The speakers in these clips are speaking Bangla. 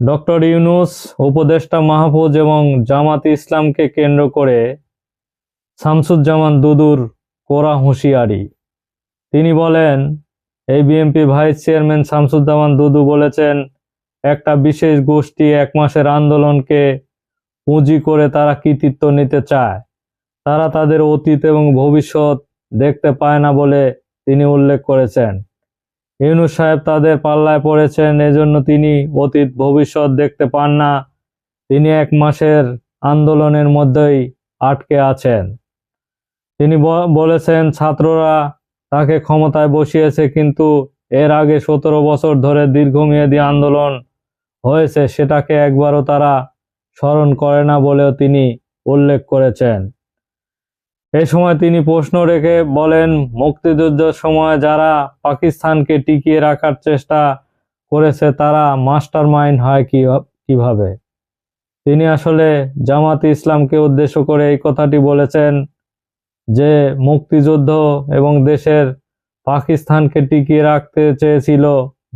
ডক্টর ইউনুস, উপদেষ্টা মাহফুজ এবং জামাত ইসলামকে কেন্দ্র করে শামসুজ্জামান দুদুর কোরা হুঁশিয়ারি। তিনি বলেন, এই BNP vice chairman Shamsuzzaman Dudu বলেছেন, একটা বিশেষ গোষ্ঠী এক মাসের আন্দোলনকে পুঁজি করে তারা কৃতিত্ব নিতে চায়। তারা তাদের অতীত এবং ভবিষ্যৎ দেখতে পায় না বলে তিনি উল্লেখ করেছেন। ইউনুস সাহেব তাদের পাল্লায় পড়েছেন, এজন্য তিনি অতীত ভবিষ্যৎ দেখতে পান না। তিনি এক মাসের আন্দোলনের মধ্যেই আটকে আছেন। তিনি বলেছেন, ছাত্ররা তাকে ক্ষমতায় বসিয়েছে, কিন্তু এর আগে সতেরো বছর ধরে দীর্ঘমেয়াদী আন্দোলন হয়েছে, সেটাকে একবারও তারা স্মরণ করে না বলেও তিনি উল্লেখ করেছেন। এই সময় তিনি প্রশ্ন রেখে বলেন, মুক্তিযুদ্ধের সময় যারা পাকিস্তানকে টিকিয়ে রাখার চেষ্টা করেছে, তারা মাস্টার মাইন্ড হয় কি, কীভাবে? তিনি আসলে জামাত ইসলামকে উদ্দেশ্য করে এই কথাটি বলেছেন যে, মুক্তিযুদ্ধ এবং দেশের পাকিস্তানকে টিকিয়ে রাখতে চেয়েছিল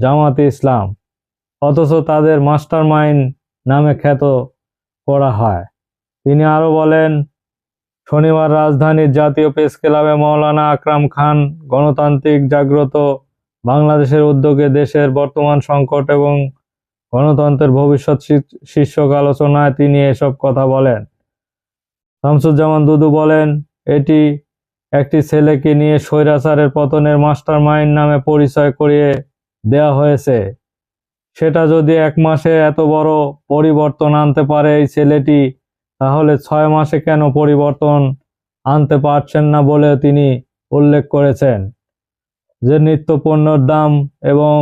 জামাত ইসলাম, অথচ তাদের মাস্টার মাইন্ড নামে খ্যাত করা হয়। তিনি আরও বলেন শনিবার রাজধানীর জাতীয় প্রেস ক্লাবে মৌলানা আকরাম খান গণতান্ত্রিক জাগ্রত বাংলাদেশের উদ্যোগে দেশের বর্তমান সংকট এবং গণতন্ত্রের ভবিষ্যৎ শীর্ষ- শীর্ষক আলোচনায় তিনি এসব কথা বলেন। শামসুজ্জামান দুদু বলেন, এটি একটি ছেলেকে নিয়ে স্বৈরাচারের পতনের মাস্টার মাইন্ড নামে পরিচয় করিয়ে দেওয়া হয়েছে। সেটা যদি এক মাসে এত বড় পরিবর্তন আনতে পারে, এই ছেলেটি তাহলে ছয় মাসে কেন পরিবর্তন আনতে পারছেন না বলে তিনি উল্লেখ করেছেন? যে নিত্য পণ্যের দাম এবং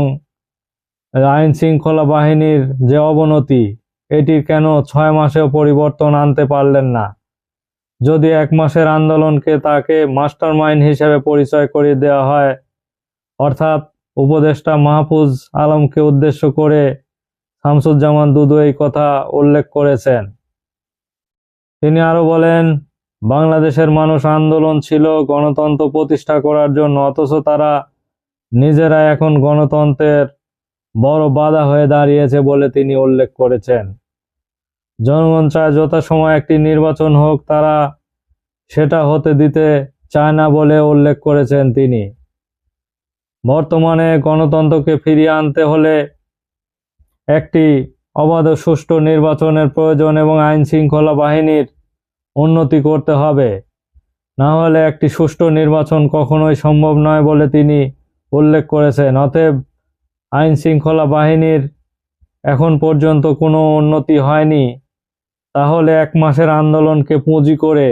আইন শৃঙ্খলা বাহিনীর যে অবনতি, এটির কেন ছয় মাসেও পরিবর্তন আনতে পারলেন না? যদি এক মাসের আন্দোলনকে তাকে মাস্টার মাইন্ড হিসেবে পরিচয় করিয়ে দেওয়া হয়, অর্থাৎ উপদেষ্টা মাহফুজ আলমকে উদ্দেশ্য করে শামসুজ্জামান দুদু এই কথা উল্লেখ করেছেন। তিনি আরও বলেন, বাংলাদেশের মানুষ আন্দোলন ছিল গণতন্ত্র প্রতিষ্ঠা করার জন্য, অথচ তারা নিজেরা এখন গণতন্ত্রের বড় বাধা হয়ে দাঁড়িয়েছে বলে তিনি উল্লেখ করেছেন। জনগণ চায় যথাসময় একটি নির্বাচন হোক, তারা সেটা হতে দিতে চায় না বলে উল্লেখ করেছেন তিনি। বর্তমানে গণতন্ত্রকে ফিরিয়ে আনতে হলে একটি অবাধ সুষ্ঠু নির্বাচনের প্রয়োজন এবং আইন শৃঙ্খলা বাহিনীর উন্নতি করতে হবে। না হলে একটি সুষ্ঠু নির্বাচন কখনোই সম্ভব নয় বলে তিনি উল্লেখ করেছেন। অতএব আইন শৃঙ্খলা বাহিনীর এখন পর্যন্ত কোনো উন্নতি হয়নি। তাহলে এক মাসের আন্দোলনকে পুঁজি করে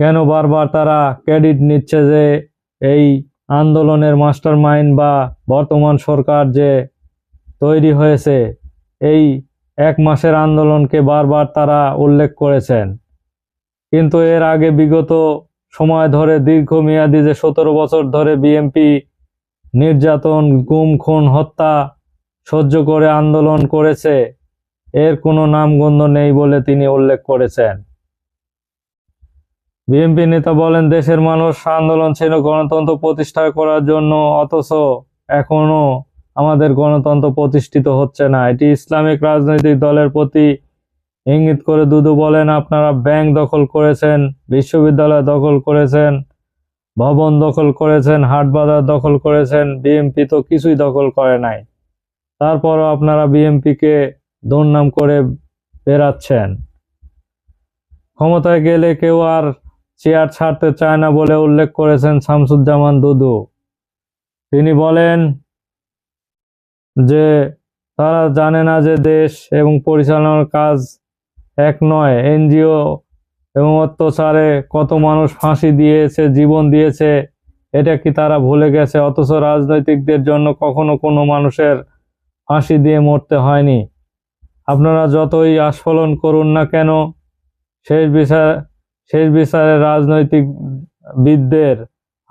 কেন বারবার তারা ক্রেডিট নিচ্ছে যে এই আন্দোলনের মাস্টার মাইন্ড বা বর্তমান সরকার যে তৈরি হয়েছে? এই এক মাসের আন্দোলনকে বারবার তারা উল্লেখ করেছেন। কিন্তু এর আগে বিগত সময় ধরে দীর্ঘমেয়াদী যে সতেরো বছর ধরে বিএমপি নির্যাতন, গুম, খুন, হত্যা সহ্য করে আন্দোলন করেছে, এর কোনো নামগন্ধ নেই বলে তিনি উল্লেখ করেছেন। বিএনপি নেতা বলেন, দেশের মানুষ আন্দোলন ছিল গণতন্ত্র প্রতিষ্ঠা করার জন্য অথচ এখনও আমাদের গণতন্ত্র প্রতিষ্ঠিত হচ্ছে না। এটি ইসলামিক রাজনৈতিক দলের প্রতি ইঙ্গিত করে দুদু বলেন, আপনারা ব্যাংক দখল করেছেন, বিশ্ববিদ্যালয় দখল করেছেন, ভবন দখল করেছেন হাট বাজার দখল করেছেন বিএমপি তো কিছুই দখল করে নাই। তারপরও আপনারা বিএমপিকে দুর্নাম করে বেড়াচ্ছেন। ক্ষমতায় গেলে কেউ আর চেয়ার ছাড়তে চায় না বলে উল্লেখ করেছেন শামসুজ্জামান দুদু। তিনি বলেন যে তারা জানে না যে দেশ এবং পরিচালনার কাজ এক নয়, এনজিও এবং অত্যাচারে কত মানুষ ফাঁসি দিয়েছে, জীবন দিয়েছে, এটা কি তারা ভুলে গেছে? অথচ রাজনৈতিকদের জন্য কখনো কোনো মানুষের ফাঁসি দিয়ে মরতে হয়নি। আপনারা যতই আস্ফলন করুন না কেন, শেষ বিচার, শেষ বিচারে রাজনৈতিক বিদদের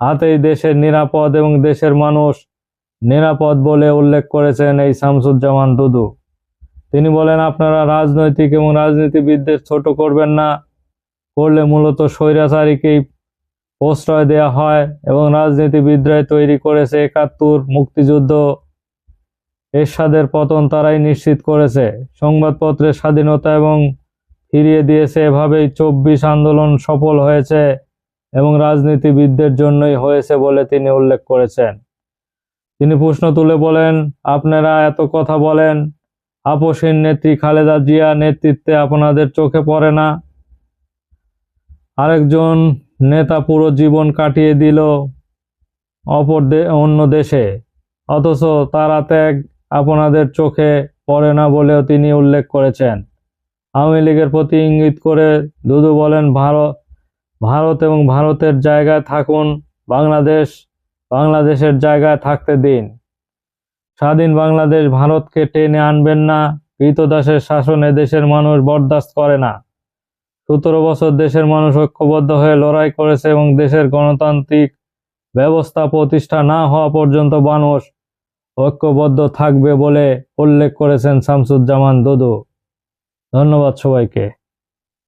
হাতেই দেশের নিরাপদ এবং দেশের মানুষ নিরাপদ বলে উল্লেখ করেছেন এই শামসুজ্জামান দুদু। তিনি বলেন, আপনারা রাজনৈতিক এবং রাজনীতিবিদদের ছোট করবেন না। করলে মূলত স্বৈরাচারীকেই প্রশ্রয় দেওয়া হয় এবং রাজনীতিবিদরাই তৈরি করেছে একাত্তর মুক্তিযুদ্ধ। এরশাদের পতন তারাই নিশ্চিত করেছে। সংবাদপত্রের স্বাধীনতা এবং ফিরিয়ে দিয়েছে এভাবেই চব্বিশ আন্দোলন সফল হয়েছে এবং রাজনীতিবিদদের জন্যই হয়েছে বলে তিনি উল্লেখ করেছেন। তিনি প্রশ্ন তুলে বলেন, আপনারা এত কথা বলেন আপসীন নেত্রী খালেদা জিয়া নেতৃত্বে আপনাদের চোখে পড়ে না? আরেকজন নেতা পুরো জীবন কাটিয়ে দিল অপর অন্য দেশে, অথচ তারা ত্যাগ আপনাদের চোখে পড়ে না বলেও তিনি উল্লেখ করেছেন। আওয়ামী লীগের প্রতি ইঙ্গিত করে দুদু বলেন, ভারত ভারত এবং ভারতের জায়গায় থাকুন, বাংলাদেশ বাংলাদেশের জায়গায় থাকতে দিন। স্বাধীন বাংলাদেশ ভারতকে টেনে আনবেন না কৃতদাসের শাসনে দেশের মানুষ বরদাস্ত করে না। সতেরো বছর দেশের মানুষ ঐক্যবদ্ধ হয়ে লড়াই করেছে এবং দেশের গণতান্ত্রিক ব্যবস্থা প্রতিষ্ঠা না হওয়া পর্যন্ত মানুষ ঐক্যবদ্ধ থাকবে বলে উল্লেখ করেছেন শামসুজ্জামান দুদু। ধন্যবাদ সবাইকে।